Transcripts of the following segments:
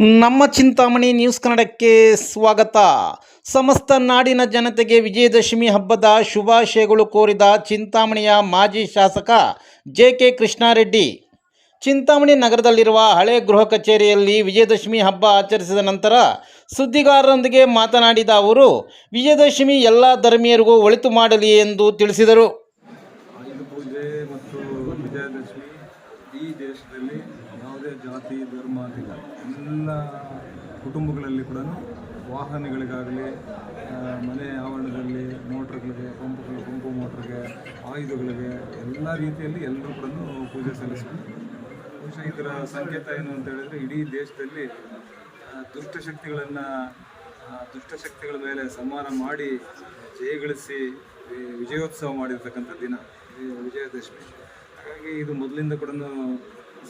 ನಮ್ಮ ಚಿಂತಾಮಣಿ ನ್ಯೂಸ್ ಕನ್ನಡಕ್ಕೆ ಸ್ವಾಗತ. ಸಮಸ್ತ ನಾಡಿನ ಜನತೆಗೆ ವಿಜಯದಶಮಿ ಹಬ್ಬದ ಶುಭಾಶಯಗಳು ಕೋರಿದ ಚಿಂತಾಮಣಿಯ ಮಾಜಿ ಶಾಸಕ ಜೆ ಕೆ ಕೃಷ್ಣಾರೆಡ್ಡಿ. ಚಿಂತಾಮಣಿ ನಗರದಲ್ಲಿರುವ ಹಳೆ ಗೃಹ ಕಚೇರಿಯಲ್ಲಿ ವಿಜಯದಶಮಿ ಹಬ್ಬ ಆಚರಿಸಿದ ನಂತರ ಸುದ್ದಿಗಾರರೊಂದಿಗೆ ಮಾತನಾಡಿದ ಅವರು, ವಿಜಯದಶಮಿ ಎಲ್ಲ ಧರ್ಮೀಯರಿಗೂ ಒಳಿತು ಮಾಡಲಿ ಎಂದು ತಿಳಿಸಿದರು. ಈ ದೇಶದಲ್ಲಿ ಯಾವುದೇ ಜಾತಿ, ಧರ್ಮ ಅಂತಿಲ್ಲ ಎಲ್ಲ ಕುಟುಂಬಗಳಲ್ಲಿ ಕೂಡ ವಾಹನಗಳಿಗಾಗಲಿ ಮನೆ ಆವರಣದಲ್ಲಿ ಮೋಟ್ರ್ಗಳಿಗೆ, ಪಂಪ್ಗಳು, ಪಂಪು ಮೋಟ್ರಿಗೆ, ಆಯುಧಗಳಿಗೆ ಎಲ್ಲ ರೀತಿಯಲ್ಲಿ ಎಲ್ಲರೂ ಕೂಡ ಪೂಜೆ ಸಲ್ಲಿಸ್ಬೇಕು ಬಹುಶಃ ಇದರ ಸಂಕೇತ ಏನು ಅಂತ ಹೇಳಿದ್ರೆ ಇಡೀ ದೇಶದಲ್ಲಿ ದುಷ್ಟಶಕ್ತಿಗಳನ್ನು ದುಷ್ಟಶಕ್ತಿಗಳ ಮೇಲೆ ಸಂಹಾರ ಮಾಡಿ ಜಯಗಳಿಸಿ ವಿಜಯೋತ್ಸವ ಮಾಡಿರ್ತಕ್ಕಂಥ ದಿನ ವಿಜಯದಶಮಿ. ಹಾಗಾಗಿ ಇದು ಮೊದಲಿಂದ ಕೂಡ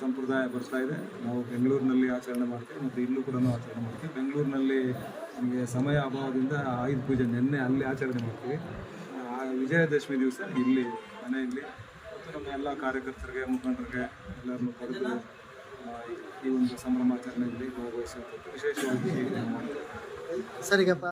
ಸಂಪ್ರದಾಯ ಬರ್ತಾ ಇದೆ. ನಾವು ಬೆಂಗಳೂರಿನಲ್ಲಿ ಆಚರಣೆ ಮಾಡ್ತೀವಿ ಮತ್ತು ಇಲ್ಲೂ ಕೂಡ ಆಚರಣೆ ಮಾಡ್ತೀವಿ. ಬೆಂಗಳೂರಿನಲ್ಲಿ ನಮಗೆ ಸಮಯ ಅಭಾವದಿಂದ ಆಯುಧ ಪೂಜೆ ನಿನ್ನೆ ಅಲ್ಲಿ ಆಚರಣೆ ಮಾಡ್ತೀವಿ. ಆ ವಿಜಯದಶಮಿ ದಿವಸ ಇಲ್ಲಿ, ಮನೆಯಲ್ಲಿ. ಮತ್ತು ನಮ್ಮ ಎಲ್ಲ ಕಾರ್ಯಕರ್ತರಿಗೆ, ಮುಖಂಡರಿಗೆ ಎಲ್ಲರನ್ನು ಕರೆದು ಈ ಒಂದು ಸಂಭ್ರಮಾಚರಣೆಯಲ್ಲಿ ಭಾಗವಹಿಸುವಂಥದ್ದು ವಿಶೇಷವಾಗಿ ಸರಿಗಪ್ಪ.